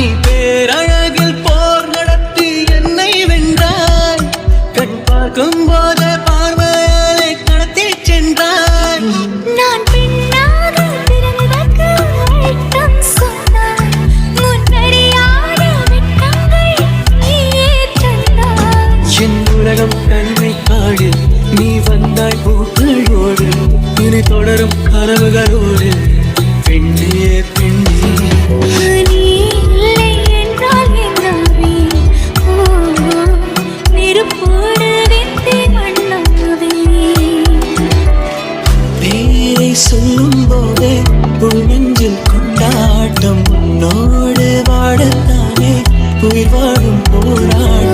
நீ பேரழகில் போர் நடத்தி என்னை வென்றாய். கண் பார்க்கும் போது பார்வையாலே கடத்தி சென்றாய். நான் பின்னாக என் உலகம் நீ வந்தாய் பூக்களோடு. இனி தொடரும் கனவுகளோடு. பெண்ணே சொல்லும் போதே உன் நெஞ்சில் கொண்டாட்டம். உன்னோடு வாடத்தானே உயிர் வாழும் போராட்டம்.